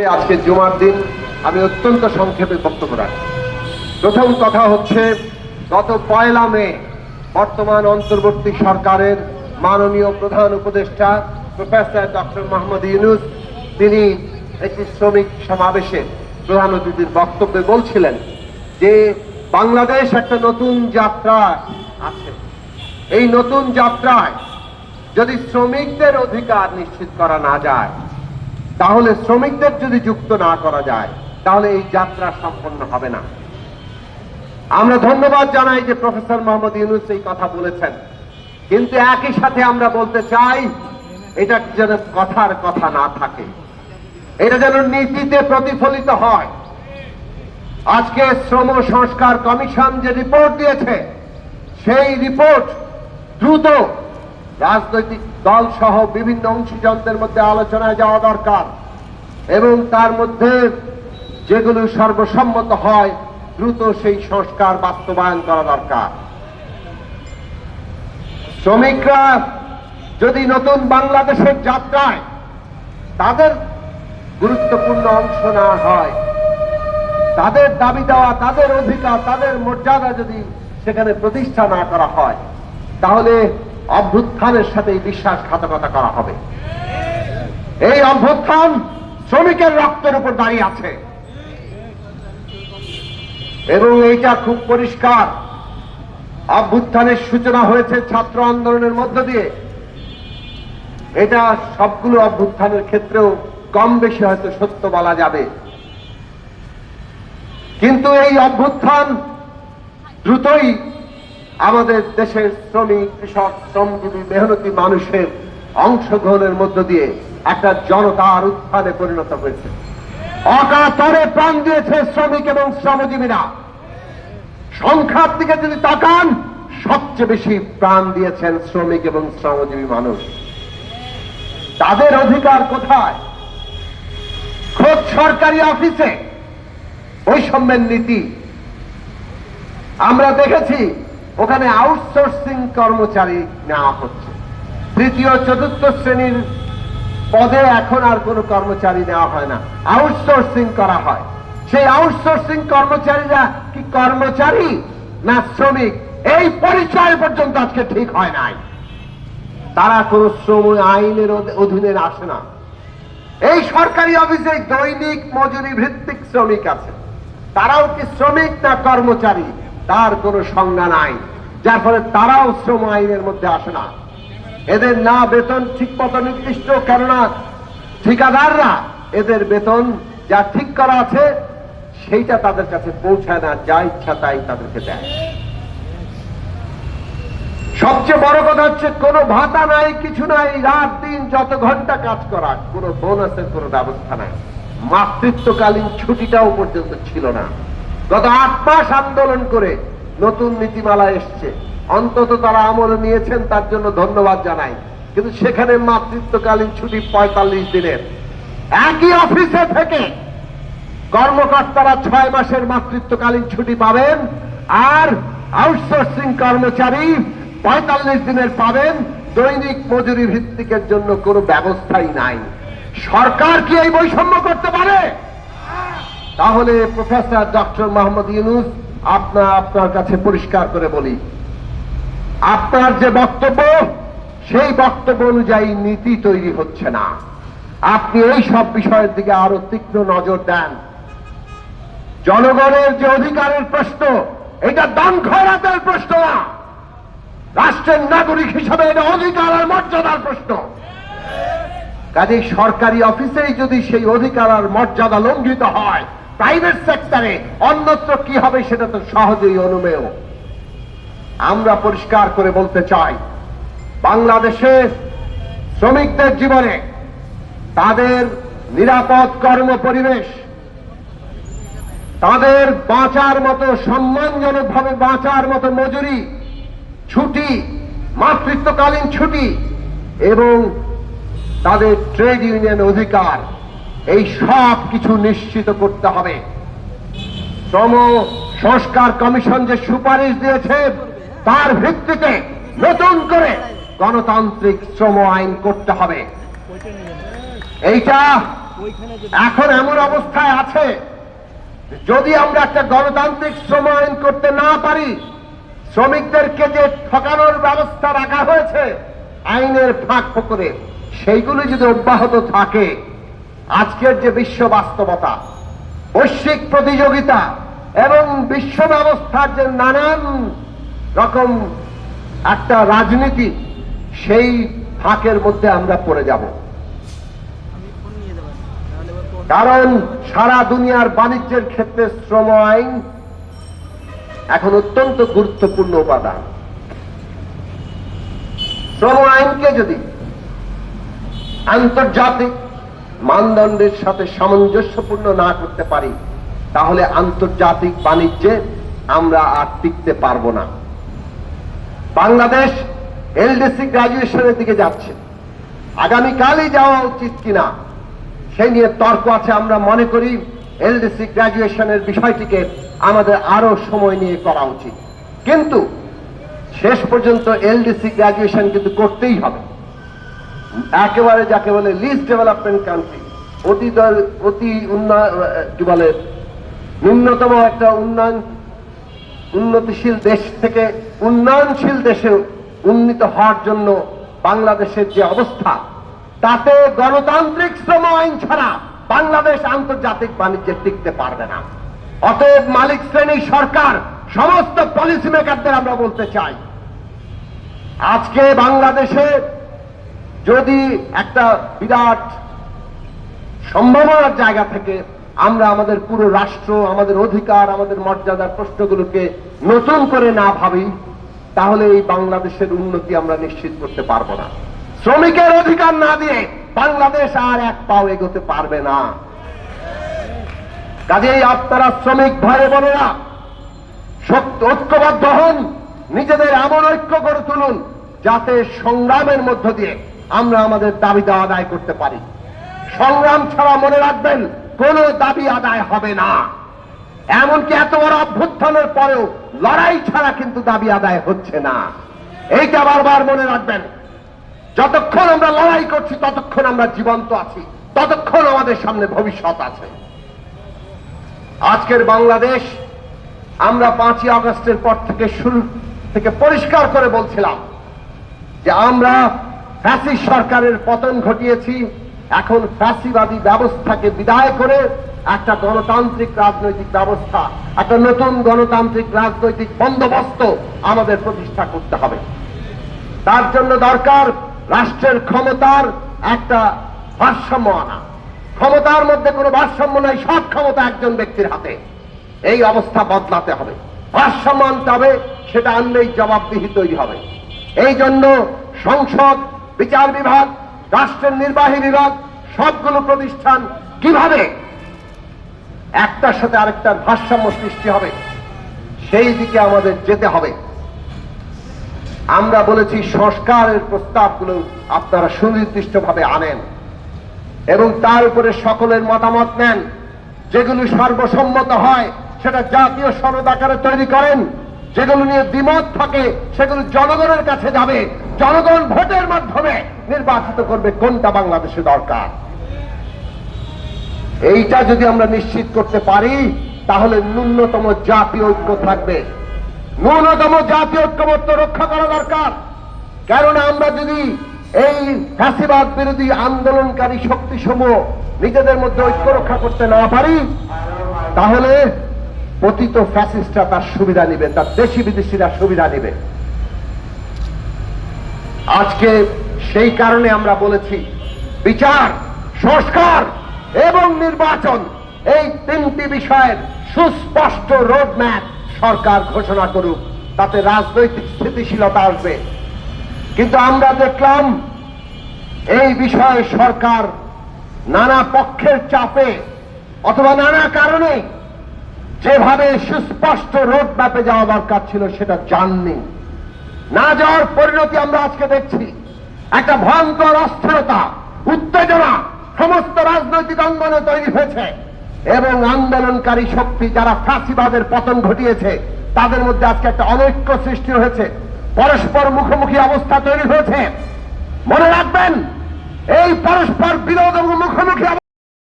আজকে জুমার দিন আমি অত্যন্ত সংক্ষেপে বক্তব্য রাখি প্রথম কথা হচ্ছে, গত পয়লা মে বর্তমান অন্তর্বর্তী সরকারের মাননীয় প্রধান উপদেষ্টা প্রফেসর ডক্টর মোহাম্মদ ইউনুস, তিনি একটি শ্রমিক সমাবেশে প্রধান অতিথির বক্তব্যে বলছিলেন যে, বাংলাদেশ একটা নতুন যাত্রা আছে। এই নতুন যাত্রায় যদি শ্রমিকদের অধিকার নিশ্চিত করা না যায় তাহলে শ্রমিকদের যদি যুক্ত না করা যায়, তাহলে এই যাত্রা সম্পন্ন হবে না। আমরা ধন্যবাদ জানাই যে প্রফেসর মোহাম্মদ ইউনুস এই কথা বলেছেন। কিন্তু একই সাথে আমরা বলতে চাই, এটা যেন কথার কথা না থাকে। এটা যেন নীতিতে প্রতিফলিত হয়। আজকে শ্রম সংস্কার কমিশন যে রিপোর্ট দিয়েছে, সেই রিপোর্ট দ্রুত রাজনৈতিক দল সহ বিভিন্ন অংশীজনদের মধ্যে আলোচনায় যাওয়া দরকার। এবং তার মধ্যে যেগুলো সর্বসম্মত হয়, দ্রুত সেই সংস্কার বাস্তবায়ন করা দরকার। শ্রমিকরা যদি নতুন বাংলাদেশের যাত্রায় তাদের গুরুত্বপূর্ণ অংশ না হয়, তাদের দাবি দেওয়া, তাদের অধিকার, তাদের মর্যাদা যদি সেখানে প্রতিষ্ঠা না করা হয়, তাহলে অভ্যুত্থানের সাথে এই বিশ্বাসঘাতকতা করা হবে। এই অভ্যুত্থান শ্রমিকের রক্তের উপর দাঁড়িয়ে আছে। এবং এইটা খুব পরিষ্কার। অভ্যুত্থানের সূচনা হয়েছে ছাত্র আন্দোলনের মধ্য দিয়ে। এটা সবগুলো অভ্যুত্থানের ক্ষেত্রেও কম বেশি হয়তো সত্য বলা যাবে। কিন্তু এই অভ্যুত্থান দ্রুতই আমাদের দেশের শ্রমিক, কৃষক, শ্রমজীবী, মেহনতি মানুষের অংশগ্রহণের মধ্য দিয়ে একটা জনতার উত্থানে পরিণত হয়েছে। অকাতরে প্রাণ দিয়েছে শ্রমিক এবং শ্রমজীবীরা। সংখ্যার দিকে যদি তাকান, সবচেয়ে বেশি প্রাণ দিয়েছেন শ্রমিক এবং শ্রমজীবী মানুষ। তাদের অধিকার কোথায়? খোদ সরকারি অফিসে বৈষম্যের নীতি। আমরা দেখেছি ওখানে আউটসোর্সিং কর্মচারী নেওয়া হচ্ছে। তৃতীয়, চতুর্থ শ্রেণির পদে এখন আর কোনো কর্মচারী নেওয়া হয় না। আউটসোর্সিং করা হয়। সেই আউটসোর্সিং কর্মচারীরা কি কর্মচারী না শ্রমিক? এই পরিচয় পর্যন্ত আজকে ঠিক হয় নাই। তারা কোন শ্রম আইনের অধীনে আসে না। এই সরকারি অফিসে দৈনিক মজুরি ভিত্তিক শ্রমিক আছে। তারাও কি শ্রমিক না কর্মচারী? তার কোনো সংজ্ঞা নাই, যার ফলে তারাও শ্রম আইনের মধ্যে আসে না। এদের না বেতন ঠিক মতো নির্দিষ্ট, কেননা ঠিকাদাররা এদের বেতন যা ঠিক করা আছে, সেইটা তাদের কাছে পৌঁছায় না যা ইচ্ছা তাই তাদেরকে দেয়। সবচেয়ে বড় কথা হচ্ছে, কোনো ভাতা নাই, কিছু নাই, রাত দিন যত ঘণ্টা কাজ করা, কোনো বোনাসের কোনো ব্যবস্থা নাই। মাতৃত্বকালীন ছুটিটাও পর্যন্ত ছিল না। গত আট মাস আন্দোলন করে নতুন নীতিমালা এসছে। অন্তত তারা আমল নিয়েছেন, তার জন্য ধন্যবাদ জানাই। কিন্তু সেখানে মাতৃত্বকালীন ছুটি পঁয়তাল্লিশ দিনের। একই অফিসে থেকে কর্মকর্তারা ছয় মাসের মাতৃত্বকালীন ছুটি পাবেন আর আউটসোর্সিং কর্মচারী পঁয়তাল্লিশ দিনের পাবেন। দৈনিক মজুরি ভিত্তিকের জন্য কোনো ব্যবস্থাই নাই। সরকার কি এই বৈষম্য করতে পারে? তাহলে প্রফেসর ডক্টর মোহাম্মদ ইউনুস আপনার আপনার কাছে পরিষ্কার করে বলি। আপনার যে বক্তব্য, সেই বক্তব্য অনুযায়ী নীতি তৈরি হচ্ছে না। আপনি এই সব বিষয়ের দিকে আরও তীক্ষ্ণ নজর দেন। জনগণের যে অধিকারের প্রশ্ন, এটা দান খয়রাতের প্রশ্ন না। রাষ্ট্রের নাগরিক হিসাবে এটা অধিকার আর মর্যাদার প্রশ্ন। কাজেই সরকারি অফিসেই যদি সেই অধিকার আর মর্যাদা লঙ্ঘিত হয় প্রাইভেট সেক্টরে অন্যত্র কি হবে সেটা তো সহজেই অনুমেয়। আমরা পরিষ্কার করে বলতে চাই বাংলাদেশের শ্রমিকদের জীবনে তাদের নিরাপদ কর্ম পরিবেশ, তাদের বাঁচার মতো সম্মানজনকভাবে বাঁচার মতো মজুরি, ছুটি, মাতৃত্বকালীন ছুটি এবং তাদের ট্রেড ইউনিয়ন অধিকার। এই সব কিছু নিশ্চিত করতে হবে। শ্রম সংস্কার কমিশন যে সুপারিশ দিয়েছে, তার ভিত্তিতে নতুন করে গণতান্ত্রিক শ্রম আইন করতে হবে। এইটা এখন এমন অবস্থায় আছে, যদি আমরা একটা গণতান্ত্রিক শ্রম আইন করতে না পারি, শ্রমিকদেরকে যে ঠকানোর ব্যবস্থা রাখা হয়েছে, আইনের ফাঁক ফোকরে, সেইগুলো যদি অব্যাহত থাকে আজকের যে বিশ্ব বাস্তবতা, বৈশ্বিক প্রতিযোগিতা এবং বিশ্ব ব্যবস্থার যে নানান রকম একটা রাজনীতি, সেই ফাঁকের মধ্যে আমরা পড়ে যাব। কারণ সারা দুনিয়ার বাণিজ্যের ক্ষেত্রে শ্রম আইন এখন অত্যন্ত গুরুত্বপূর্ণ উপাদান। শ্রম আইনকে যদি আন্তর্জাতিক মানদণ্ডের সাথে সামঞ্জস্যপূর্ণ না করতে পারি, তাহলে আন্তর্জাতিক বাণিজ্যে আমরা আর টিকতে পারব না। বাংলাদেশ এলডিসি গ্রাজুয়েশনের দিকে যাচ্ছে। আগামীকালই যাওয়া উচিত কিনা সেই নিয়ে তর্ক আছে আমরা মনে করি, এলডিসি গ্রাজুয়েশনের বিষয়টিকে আমাদের আরও সময় নিয়ে করা উচিত। কিন্তু শেষ পর্যন্ত এলডিসি গ্রাজুয়েশন কিন্তু করতেই হবে। একেবারে যাকে বলে লিস্ট ডেভেলপমেন্ট কান্ট্রি অতি অতি উন্নয়ন কি বলে, ন্যূনতম একটা উন্নয়ন, উন্নতিশীল দেশ থেকে উন্নয়নশীল দেশে উন্নীত হওয়ার জন্য বাংলাদেশের যে অবস্থা, তাতে গণতান্ত্রিক শ্রম আইন ছাড়া বাংলাদেশ আন্তর্জাতিক বাণিজ্যে টিকতে পারবে না। অতএব মালিক শ্রেণি সরকার, সমস্ত পলিসি মেকারদের আমরা বলতে চাই, আজকে বাংলাদেশে যদি একটা বিরাট সম্ভাবনার জায়গা থেকে আমরা আমাদের পুরো রাষ্ট্র, আমাদের অধিকার, আমাদের মর্যাদার প্রশ্নগুলোকে নতুন করে না ভাবি, তাহলে এই বাংলাদেশের উন্নতি আমরা নিশ্চিত করতে পারব না। শ্রমিকের অধিকার না দিয়ে বাংলাদেশ আর এক পাও এগোতে পারবে না। কাজেই আপনারা শ্রমিক ভাই বোনেরা, শক্ত ঐক্যবদ্ধ হন, নিজেদের এমন ঐক্য করে তুলুন, যাতে সংগ্রামের মধ্য দিয়ে আমরা আমাদের দাবি দেওয়া আদায় করতে পারি। সংগ্রাম ছাড়া মনে রাখবেন, কোন দাবি আদায় হবে না। এমনকি এত বড় অভ্যুত্থানের পরেও লড়াই ছাড়া কিন্তু দাবি আদায় হচ্ছে না। এইটা বারবার মনে রাখবেন। যতক্ষণ আমরা লড়াই করছি, ততক্ষণ আমরা জীবন্ত আছি। ততক্ষণ আমাদের সামনে ভবিষ্যৎ আছে। আজকের বাংলাদেশ, আমরা পাঁচই আগস্টের পর থেকে শুরু থেকে পরিষ্কার করে বলছিলাম যে আমরা ফ্যাসিস্ট সরকারের পতন ঘটিয়েছি। এখন ফ্যাসিবাদী ব্যবস্থাকে বিদায় করে একটা গণতান্ত্রিক রাজনৈতিক ব্যবস্থা, একটা নতুন গণতান্ত্রিক রাজনৈতিক বন্দোবস্ত আমাদের প্রতিষ্ঠা করতে হবে। তার জন্য দরকার রাষ্ট্রের ক্ষমতার একটা ভারসাম্য আনা। ক্ষমতার মধ্যে কোনো ভারসাম্য নাই, সব ক্ষমতা একজন ব্যক্তির হাতে। এই অবস্থা বদলাতে হবে। ভারসাম্য আনতে হবে, সেটা আনলেই জবাবদিহি তৈরি হবে। এই জন্য সংসদ বিচার বিভাগ, রাষ্ট্রের নির্বাহী বিভাগ, সবগুলো প্রতিষ্ঠান কীভাবে একটার সাথে আরেকটার ভারসাম্য সৃষ্টি হবে, সেই দিকে আমাদের যেতে হবে। আমরা বলেছি, সংস্কারের প্রস্তাবগুলো আপনারা সুনির্দিষ্টভাবে আনেন এবং তার উপরে সকলের মতামত নেন। যেগুলো সর্বসম্মত হয়, সেটা জাতীয় সনদ আকারে তৈরি করেন। যেগুলো নিয়ে দ্বিমত থাকে, সেগুলো জনগণের কাছে যাবে। জনগণ ভোটের মাধ্যমে নির্বাচিত করবে কোনটা বাংলাদেশে দরকার? এইটা যদি আমরা নিশ্চিত করতে পারি, তাহলে ন্যূনতম জাতীয় ঐক্য থাকবে। ন্যূনতম জাতীয় ঐক্যমত্য রক্ষা করা দরকার। কেননা আমরা যদি এই ফ্যাসিবাদ বিরোধী আন্দোলনকারী শক্তিসমূহ নিজেদের মধ্যে ঐক্য রক্ষা করতে না পারি, তাহলে পতিত ফ্যাসিস্টরা তার সুবিধা নেবে, তার দেশি বিদেশিরা সুবিধা নেবে। আজকে সেই কারণে আমরা বলেছি, বিচার, সংস্কার এবং নির্বাচন, এই তিনটি বিষয়ের সুস্পষ্ট রোডম্যাপ সরকার ঘোষণা করুক, তাতে রাজনৈতিক স্থিতিশীলতা আসবে। কিন্তু আমরা দেখলাম, এই বিষয়ে সরকার নানা পক্ষের চাপে অথবা নানা কারণে যেভাবে সুস্পষ্ট রোড ম্যাপে যাওয়া দরকার ছিল, সেটা জাননি। না যাওয়ার পরিণতি আমরা আজকে দেখছি। একটা ভয়ঙ্কর অস্থিরতা, উত্তেজনা, সমস্ত রাজনৈতিক অঙ্গনে তৈরি হয়েছে। এবং আন্দোলনকারী শক্তি যারা ফাঁসিবাদের পতন ঘটিয়েছে, তাদের মধ্যে আজকে একটা অনৈক্য সৃষ্টি হয়েছে। পরস্পর মুখোমুখি অবস্থা তৈরি হয়েছে। মনে রাখবেন, এই পরস্পর বিরোধ এবং মুখোমুখি